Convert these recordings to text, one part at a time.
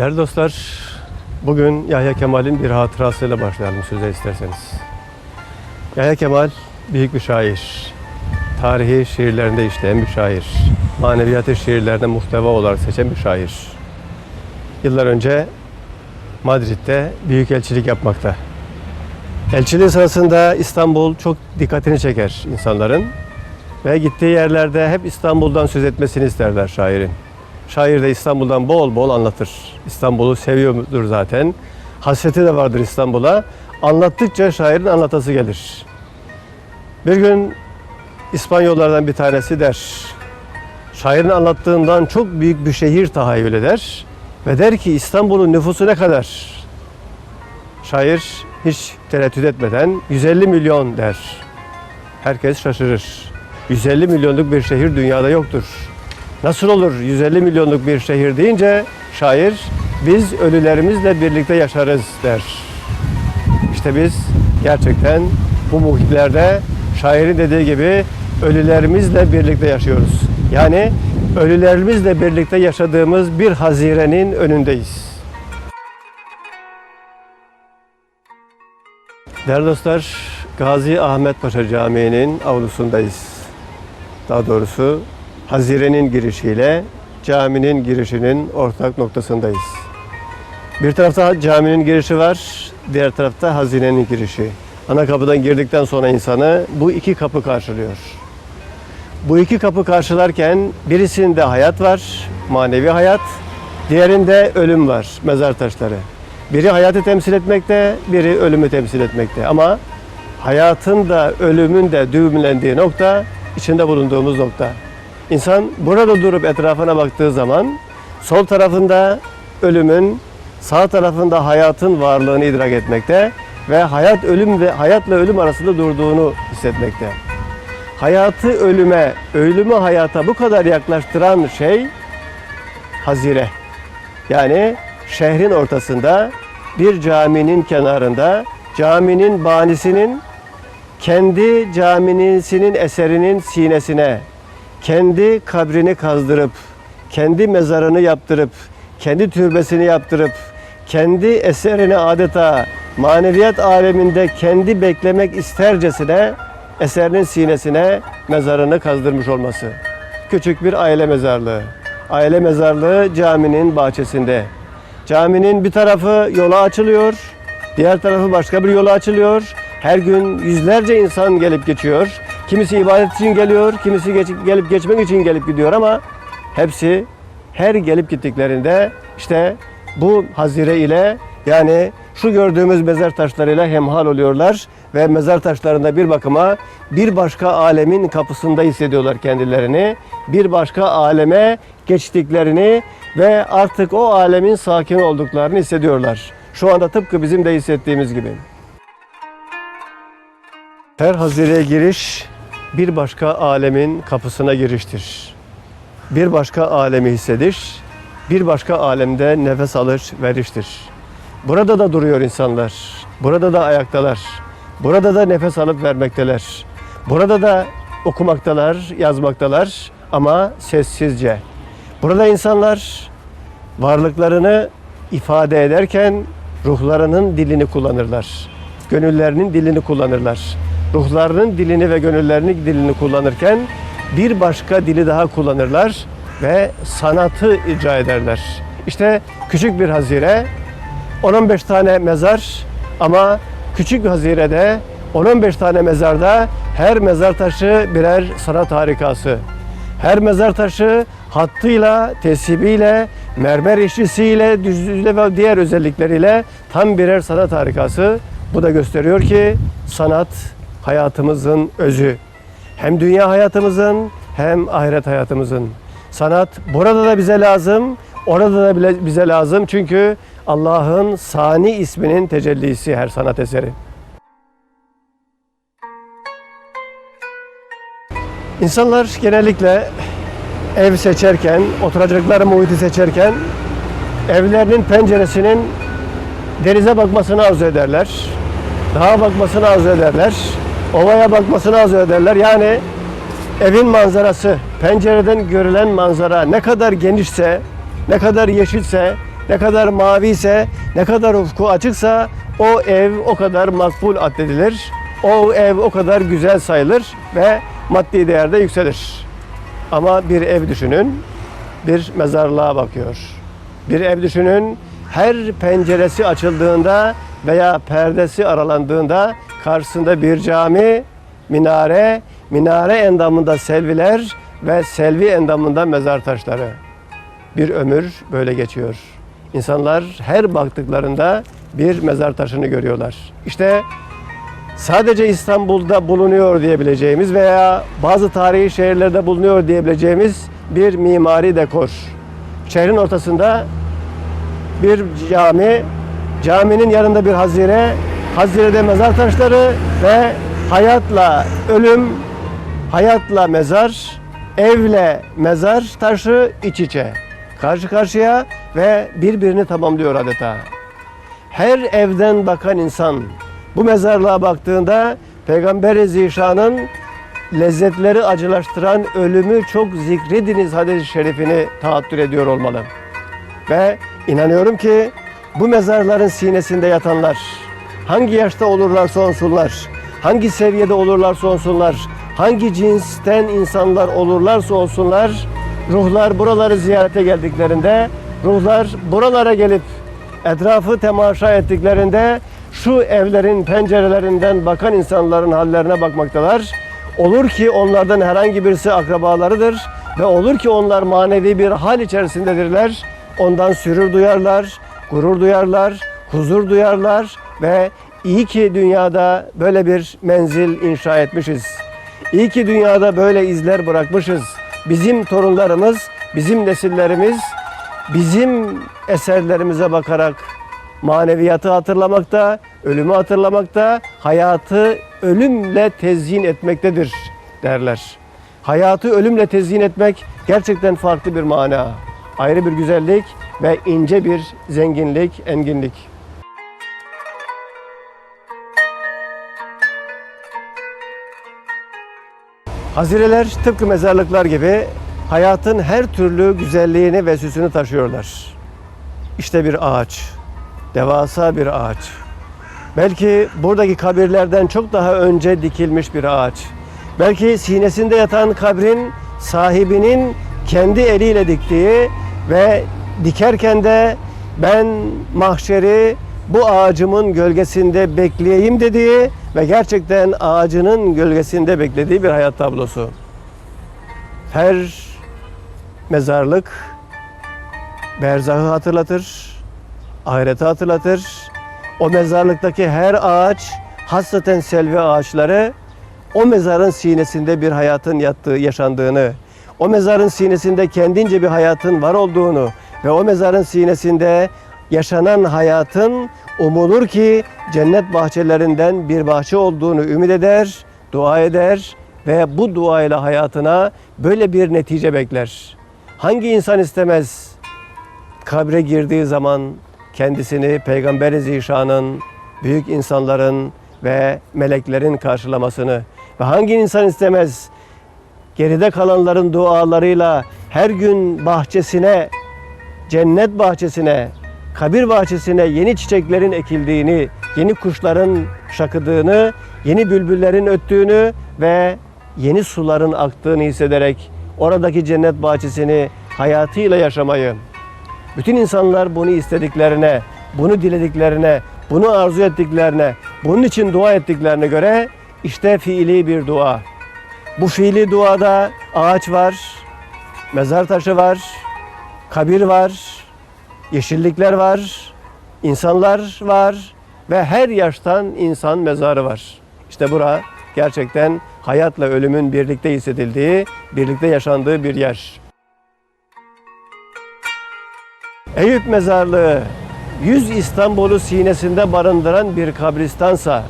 Değerli dostlar, bugün Yahya Kemal'in bir hatırasıyla başlayalım söze isterseniz. Yahya Kemal büyük bir şair. Tarihi şiirlerinde işleyen bir şair. Maneviyatı şiirlerine muhteva olarak seçen bir şair. Yıllar önce Madrid'de büyük elçilik yapmakta. Elçiliği sırasında İstanbul çok dikkatini çeker insanların. Ve gittiği yerlerde hep İstanbul'dan söz etmesini isterler şairin. Şair de İstanbul'dan bol bol anlatır. İstanbul'u seviyordur zaten. Hasreti de vardır İstanbul'a. Anlattıkça şairin anlatası gelir. Bir gün İspanyollardan bir tanesi der. Şairin anlattığından çok büyük bir şehir tahayyül eder. Ve der ki İstanbul'un nüfusu ne kadar? Şair hiç tereddüt etmeden 150 milyon der. Herkes şaşırır. 150 milyonluk bir şehir dünyada yoktur. Nasıl olur 150 milyonluk bir şehir deyince şair biz ölülerimizle birlikte yaşarız der. İşte biz gerçekten bu muhitlerde şairin dediği gibi ölülerimizle birlikte yaşıyoruz. Yani ölülerimizle birlikte yaşadığımız bir hazirenin önündeyiz. Değerli dostlar, Gazi Ahmet Paşa Camii'nin avlusundayız. Daha doğrusu Hazire'nin girişiyle caminin girişinin ortak noktasındayız. Bir tarafta caminin girişi var, diğer tarafta hazinenin girişi. Ana kapıdan girdikten sonra insanı bu iki kapı karşılıyor. Bu iki kapı karşılarken birisinde hayat var, manevi hayat, diğerinde ölüm var, mezar taşları. Biri hayatı temsil etmekte, biri ölümü temsil etmekte. Ama hayatın da ölümün de düğümlendiği nokta içinde bulunduğumuz nokta. İnsan burada durup etrafına baktığı zaman sol tarafında ölümün, sağ tarafında hayatın varlığını idrak etmekte ve hayat ölüm ve hayatla ölüm arasında durduğunu hissetmekte. Hayatı ölüme, ölümü hayata bu kadar yaklaştıran şey hazire. Yani şehrin ortasında bir caminin kenarında caminin banisinin kendi caminisinin eserinin sinesine kendi kabrini kazdırıp kendi mezarını yaptırıp kendi türbesini yaptırıp kendi eserini adeta maneviyat aleminde kendi beklemek istercesine eserinin sinesine mezarını kazdırmış olması. Küçük bir aile mezarlığı. Aile mezarlığı caminin bahçesinde. Caminin bir tarafı yola açılıyor, diğer tarafı başka bir yola açılıyor. Her gün yüzlerce insan gelip geçiyor. Kimisi ibadet için geliyor, kimisi geç- gelip geçmek için gelip gidiyor ama hepsi her gelip gittiklerinde işte bu hazire ile yani şu gördüğümüz mezar taşlarıyla hemhal oluyorlar ve mezar taşlarında bir bakıma bir başka alemin kapısında hissediyorlar kendilerini. Bir başka aleme geçtiklerini ve artık o alemin sakin olduklarını hissediyorlar. Şu anda tıpkı bizim de hissettiğimiz gibi. Her hazireye giriş bir başka alemin kapısına giriştir. Bir başka alemi hissediş, bir başka alemde nefes alış veriştir. Burada da duruyor insanlar. Burada da ayaktalar. Burada da nefes alıp vermekteler. Burada da okumaktalar, yazmaktalar ama sessizce. Burada insanlar varlıklarını ifade ederken ruhlarının dilini kullanırlar. Gönüllerinin dilini kullanırlar. Ruhlarının dilini ve gönüllerinin dilini kullanırken bir başka dili daha kullanırlar ve sanatı icra ederler. İşte küçük bir hazire 10-15 tane mezar ama küçük hazirede 10-15 tane mezarda her mezar taşı birer sanat harikası. Her mezar taşı hattıyla, tesibiyle, mermer işçisiyle, düzlüğüyle ve diğer özellikleriyle tam birer sanat harikası. Bu da gösteriyor ki sanat hayatımızın özü. Hem dünya hayatımızın hem ahiret hayatımızın. Sanat burada da bize lazım, orada da bile bize lazım. Çünkü Allah'ın Sani isminin tecellisi her sanat eseri. İnsanlar genellikle ev seçerken, oturacakları muhiti seçerken evlerinin penceresinin denize bakmasını arzu ederler. Dağa bakmasını arzu ederler. Ovaya bakmasını arzu ederler. Yani evin manzarası, pencereden görülen manzara ne kadar genişse, ne kadar yeşilse, ne kadar mavi ise, ne kadar ufku açıksa o ev o kadar makbul addedilir. O ev o kadar güzel sayılır ve maddi değerde yükselir. Ama bir ev düşünün, bir mezarlığa bakıyor. Bir ev düşünün, her penceresi açıldığında veya perdesi aralandığında karşısında bir cami, minare, minare endamında selviler ve selvi endamında mezar taşları. Bir ömür böyle geçiyor. İnsanlar her baktıklarında bir mezar taşını görüyorlar. İşte sadece İstanbul'da bulunuyor diyebileceğimiz veya bazı tarihi şehirlerde bulunuyor diyebileceğimiz bir mimari dekor. Şehrin ortasında bir cami, caminin yanında bir hazire, hazirede mezar taşları ve hayatla ölüm, hayatla mezar, evle mezar taşı iç içe. Karşı karşıya ve birbirini tamamlıyor adeta. Her evden bakan insan bu mezarlığa baktığında Peygamber-i Zişan'ın lezzetleri acılaştıran ölümü çok zikrediniz hadis-i şerifini taattür ediyor olmalı. Ve inanıyorum ki bu mezarların sinesinde yatanlar hangi yaşta olurlarsa olsunlar, hangi seviyede olurlarsa olsunlar, hangi cinsten insanlar olurlarsa olsunlar, ruhlar buraları ziyarete geldiklerinde, ruhlar buralara gelip etrafı temaşa ettiklerinde şu evlerin pencerelerinden bakan insanların hallerine bakmaktalar. Olur ki onlardan herhangi birisi akrabalarıdır ve olur ki onlar manevi bir hal içerisindedirler. Ondan sürür duyarlar, gurur duyarlar, huzur duyarlar ve iyi ki dünyada böyle bir menzil inşa etmişiz. İyi ki dünyada böyle izler bırakmışız. Bizim torunlarımız, bizim nesillerimiz bizim eserlerimize bakarak maneviyatı hatırlamakta, ölümü hatırlamakta, hayatı ölümle tezyin etmektedir derler. Hayatı ölümle tezyin etmek gerçekten farklı bir mana, ayrı bir güzellik ve ince bir zenginlik, enginlik. Hazireler tıpkı mezarlıklar gibi hayatın her türlü güzelliğini ve süsünü taşıyorlar. İşte bir ağaç, devasa bir ağaç. Belki buradaki kabirlerden çok daha önce dikilmiş bir ağaç. Belki sinesinde yatan kabrin sahibinin kendi eliyle diktiği ve dikerken de ben mahşeri bu ağacımın gölgesinde bekleyeyim dediği ve gerçekten ağacının gölgesinde beklediği bir hayat tablosu. Her mezarlık berzahı hatırlatır, ahireti hatırlatır. O mezarlıktaki her ağaç, hasreten selvi ağaçları o mezarın sinesinde bir hayatın yattığı, yaşandığını, o mezarın sinesinde kendince bir hayatın var olduğunu ve o mezarın sinesinde yaşanan hayatın umulur ki cennet bahçelerinden bir bahçe olduğunu ümit eder, dua eder ve bu duayla hayatına böyle bir netice bekler. Hangi insan istemez kabre girdiği zaman kendisini Peygamber-i Zişan'ın, büyük insanların ve meleklerin karşılamasını ve hangi insan istemez geride kalanların dualarıyla her gün bahçesine, cennet bahçesine, kabir bahçesine yeni çiçeklerin ekildiğini, yeni kuşların şakıdığını, yeni bülbüllerin öttüğünü ve yeni suların aktığını hissederek oradaki cennet bahçesini hayatıyla yaşamayı, bütün insanlar bunu istediklerine, bunu dilediklerine, bunu arzu ettiklerine, bunun için dua ettiklerine göre işte fiili bir dua. Bu fiili duada ağaç var, mezar taşı var, kabir var, yeşillikler var, insanlar var ve her yaştan insan mezarı var. İşte bura gerçekten hayatla ölümün birlikte hissedildiği, birlikte yaşandığı bir yer. Eyüp Mezarlığı 100 İstanbul'u sinesinde barındıran bir kabristansa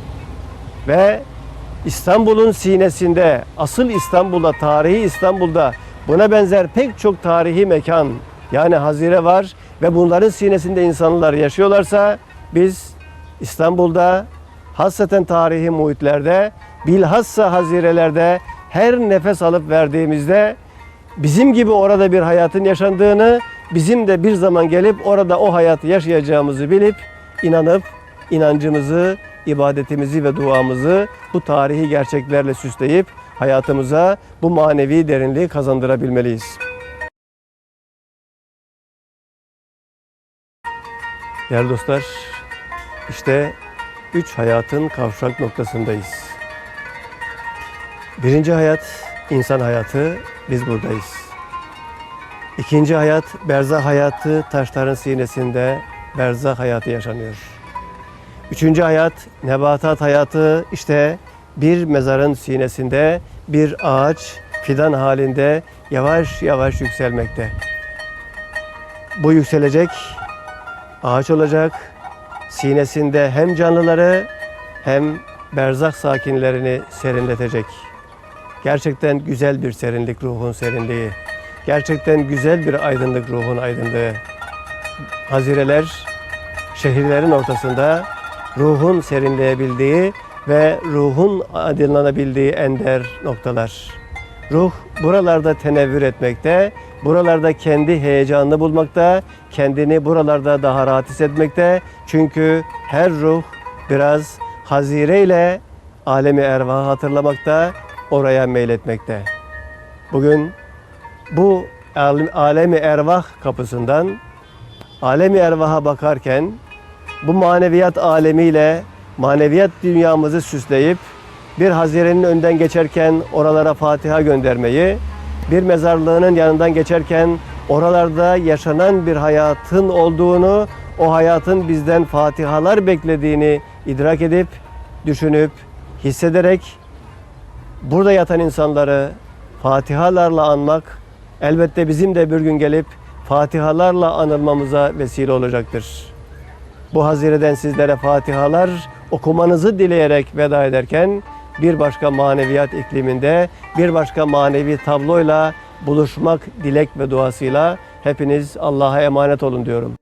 ve İstanbul'un sinesinde, asıl İstanbul'da, tarihi İstanbul'da buna benzer pek çok tarihi mekan yani hazire var ve bunların sinesinde insanlar yaşıyorlarsa biz İstanbul'da hasreten tarihi muhitlerde bilhassa hazirelerde her nefes alıp verdiğimizde bizim gibi orada bir hayatın yaşandığını bizim de bir zaman gelip orada o hayatı yaşayacağımızı bilip inanıp inancımızı, ibadetimizi ve duamızı bu tarihi gerçeklerle süsleyip hayatımıza bu manevi derinliği kazandırabilmeliyiz. Değerli dostlar, işte üç hayatın kavşak noktasındayız. Birinci hayat, insan hayatı, biz buradayız. İkinci hayat, berzah hayatı, taşların sinesinde berzah hayatı yaşanıyor. Üçüncü hayat, nebatat hayatı, işte bir mezarın sinesinde bir ağaç fidan halinde yavaş yavaş yükselmekte. Bu yükselecek, ağaç olacak, sinesinde hem canlıları hem berzak sakinlerini serinletecek. Gerçekten güzel bir serinlik ruhun serinliği. Gerçekten güzel bir aydınlık ruhun aydınlığı. Hazireler şehirlerin ortasında ruhun serinleyebildiği ve ruhun aydınlanabildiği ender noktalar. Ruh buralarda tenevvür etmekte, buralarda kendi heyecanını bulmakta, kendini buralarda daha rahat hissetmekte. Çünkü her ruh biraz hazire ile alemi ervahı hatırlamakta, oraya meyletmekte. Bugün bu alem- alemi ervah kapısından alemi ervaha bakarken bu maneviyat alemiyle maneviyat dünyamızı süsleyip bir hazirenin önden geçerken oralara Fatiha göndermeyi, bir mezarlığının yanından geçerken oralarda yaşanan bir hayatın olduğunu, o hayatın bizden fatihalar beklediğini idrak edip, düşünüp, hissederek burada yatan insanları fatihalarla anmak elbette bizim de bir gün gelip fatihalarla anılmamıza vesile olacaktır. Bu hazireden sizlere fatihalar okumanızı dileyerek veda ederken bir başka maneviyat ikliminde bir başka manevi tabloyla buluşmak dilek ve duasıyla hepiniz Allah'a emanet olun diyorum.